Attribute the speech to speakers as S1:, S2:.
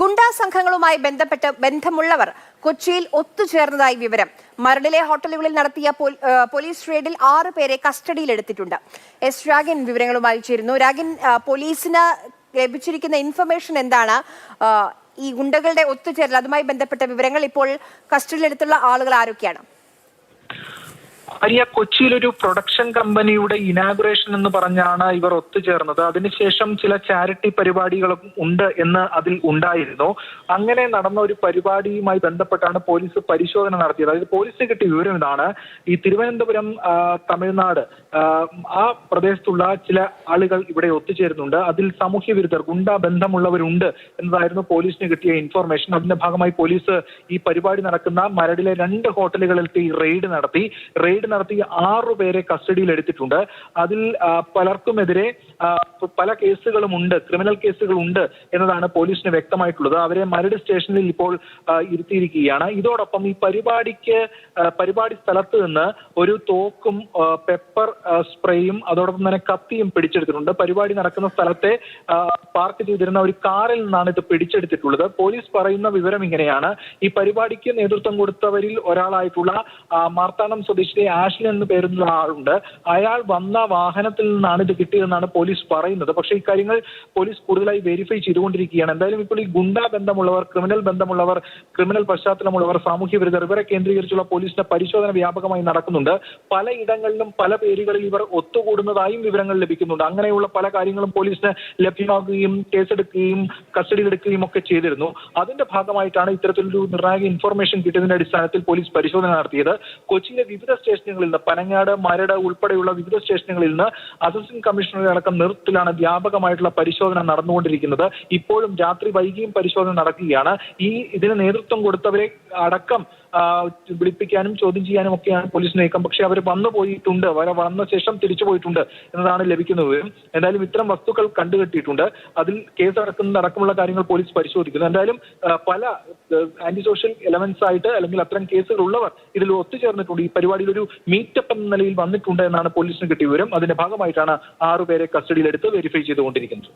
S1: ഗുണ്ടാ സംഘങ്ങളുമായി ബന്ധപ്പെട്ട് ബന്ധമുള്ളവർ കൊച്ചിയിൽ ഒത്തുചേർന്നതായി വിവരം. മരടിലെ ഹോട്ടലുകളിൽ നടത്തിയ പോലീസ് റെയ്ഡിൽ ആറ് പേരെ കസ്റ്റഡിയിലെടുത്തിട്ടുണ്ട്. എസ് രാഗിൻ വിവരങ്ങളുമായി ചേരുന്നു. രാഗിൻ പോലീസിന് ലഭിച്ചിരിക്കുന്ന ഇൻഫർമേഷൻ എന്താണ്? ഈ ഗുണ്ടകളുടെ ഒത്തുചേരൽ അതുമായി ബന്ധപ്പെട്ട വിവരങ്ങൾ ഇപ്പോൾ കസ്റ്റഡിയിലെടുത്തുള്ള ആളുകൾ ആരൊക്കെയാണ്?
S2: ആര്യ കൊച്ചിയിലൊരു പ്രൊഡക്ഷൻ കമ്പനിയുടെ ഇനാഗുറേഷൻ എന്ന് പറഞ്ഞാണ് ഇവർ ഒത്തുചേർന്നത്. അതിനുശേഷം ചില ചാരിറ്റി പരിപാടികളും ഉണ്ട് എന്ന് അതിൽ ഉണ്ടായിരുന്നു. അങ്ങനെ നടന്ന ഒരു പരിപാടിയുമായി ബന്ധപ്പെട്ടാണ് പോലീസ് പരിശോധന നടത്തിയത്. അതായത് പോലീസിന് കിട്ടിയ വിവരം ഇതാണ്. ഈ തിരുവനന്തപുരം തമിഴ്നാട് ആ പ്രദേശത്തുള്ള ചില ആളുകൾ ഇവിടെ ഒത്തുചേരുന്നുണ്ട്. അതിൽ സാമൂഹ്യ വിരുദ്ധർ ഗുണ്ടാ ബന്ധമുള്ളവരുണ്ട് എന്നതായിരുന്നു പോലീസിന് കിട്ടിയ ഇൻഫർമേഷൻ അതിന്റെ ഭാഗമായി പോലീസ് ഈ പരിപാടി നടക്കുന്ന മരടിലെ രണ്ട് ഹോട്ടലുകളിൽ റെയ്ഡ് നടത്തി. റെയ്ഡ് നടത്തി ആറു പേരെ കസ്റ്റഡിയിൽ എടുത്തിട്ടുണ്ട്. അതിൽ പലർക്കുമെതിരെ പല കേസുകളും ഉണ്ട് ക്രിമിനൽ കേസുകളുണ്ട് എന്നതാണ് പോലീസിന് വ്യക്തമായിട്ടുള്ളത്. അവരെ മരട് സ്റ്റേഷനിൽ ഇപ്പോൾ ഇരുത്തിയിരിക്കുകയാണ്. ഇതോടൊപ്പം ഈ പരിപാടിക്ക് പരിപാടി സ്ഥലത്ത് നിന്ന് ഒരു തോക്കും പെപ്പർ സ്പ്രേയും അതോടൊപ്പം തന്നെ കത്തിയും പിടിച്ചെടുത്തിട്ടുണ്ട്. പരിപാടി നടക്കുന്ന സ്ഥലത്തെ പാർക്ക് ചെയ്തിരുന്ന ഒരു കാറിൽ നിന്നാണ് ഇത് പിടിച്ചെടുത്തിട്ടുള്ളത്. പോലീസ് പറയുന്ന വിവരം ഇങ്ങനെയാണ്. ഈ പരിപാടിക്ക് നേതൃത്വം കൊടുത്തവരിൽ ഒരാളായിട്ടുള്ള മാർത്താണം സ്വദേശിയെ ആഷ്ലി എന്ന് പേരുള്ള ആളുണ്ട് അയാൾ വന്ന വാഹനത്തിൽ നിന്നാണ് ഇത് കിട്ടിയതെന്നാണ് പോലീസ് പറയുന്നത്. പക്ഷേ ഇക്കാര്യങ്ങൾ പോലീസ് കൂടുതലായി വെരിഫൈ ചെയ്തുകൊണ്ടിരിക്കുകയാണ്. എന്തായാലും ഇപ്പോൾ ഈ ഗുണ്ടാ ബന്ധമുള്ളവർ ക്രിമിനൽ ബന്ധമുള്ളവർ ക്രിമിനൽ പശ്ചാത്തലമുള്ളവർ സാമൂഹ്യ വിരുദ്ധർ ഇവരെ കേന്ദ്രീകരിച്ചുള്ള പോലീസിന്റെ പരിശോധന വ്യാപകമായി നടക്കുന്നുണ്ട്. പലയിടങ്ങളിലും പല പേരുകളിൽ ഇവർ ഒത്തുകൂടുന്നതായും വിവരങ്ങൾ ലഭിക്കുന്നുണ്ട്. അങ്ങനെയുള്ള പല കാര്യങ്ങളും പോലീസിന് ലഭ്യമാക്കുകയും കേസെടുക്കുകയും കസ്റ്റഡിയിലെടുക്കുകയും ഒക്കെ ചെയ്തിരുന്നു. അതിന്റെ ഭാഗമായിട്ടാണ് ഇത്തരത്തിലൊരു നിർണായക ഇൻഫർമേഷൻ കിട്ടിയതിന്റെ അടിസ്ഥാനത്തിൽ പോലീസ് പരിശോധന നടത്തിയത്. കൊച്ചിയിലെ വിവിധ സ്റ്റേഷനുകളിൽ നിന്ന് പനങ്ങാട് മരട് ഉൾപ്പെടെയുള്ള വിവിധ സ്റ്റേഷനുകളിൽ നിന്ന് അസിസ്റ്റന്റ് കമ്മീഷണറുടെ അടക്കം നേതൃത്വത്തിലാണ് വ്യാപകമായിട്ടുള്ള പരിശോധന നടന്നുകൊണ്ടിരിക്കുന്നത്. ഇപ്പോഴും രാത്രി വൈകിയും പരിശോധന നടക്കുകയാണ്. ഈ ഇതിന് നേതൃത്വം കൊടുത്തവരെ അടക്കം വിളിപ്പിക്കാനും ചോദ്യം ചെയ്യാനും ഒക്കെയാണ് പോലീസ് നീക്കം. പക്ഷെ അവർ വന്നു പോയിട്ടുണ്ട്. അവരെ വന്ന ശേഷം തിരിച്ചു പോയിട്ടുണ്ട് എന്നതാണ് ലഭിക്കുന്നത്. എന്തായാലും ഇത്തരം വസ്തുക്കൾ കണ്ടുകെട്ടിയിട്ടുണ്ട്. അതിൽ കേസ് അടക്കുന്നത് അടക്കമുള്ള കാര്യങ്ങൾ പോലീസ് പരിശോധിക്കുന്നു. എന്തായാലും പല ആന്റി സോഷ്യൽ എലമെന്റ്സ് ആയിട്ട് അല്ലെങ്കിൽ അത്തരം കേസുകൾ ഉള്ളവർ ഇതിൽ ഒത്തുചേർന്നിട്ടുണ്ട്. ഈ പരിപാടിയിൽ ഒരു മീറ്റപ്പ് എന്ന നിലയിൽ വന്നിട്ടുണ്ട് എന്നാണ് പോലീസിന് കിട്ടിയ വിവരം. അതിന്റെ ഭാഗമായിട്ടാണ് ആറുപേരെ കസ്റ്റഡിയിലെടുത്ത് വെരിഫൈ ചെയ്തുകൊണ്ടിരിക്കുന്നത്.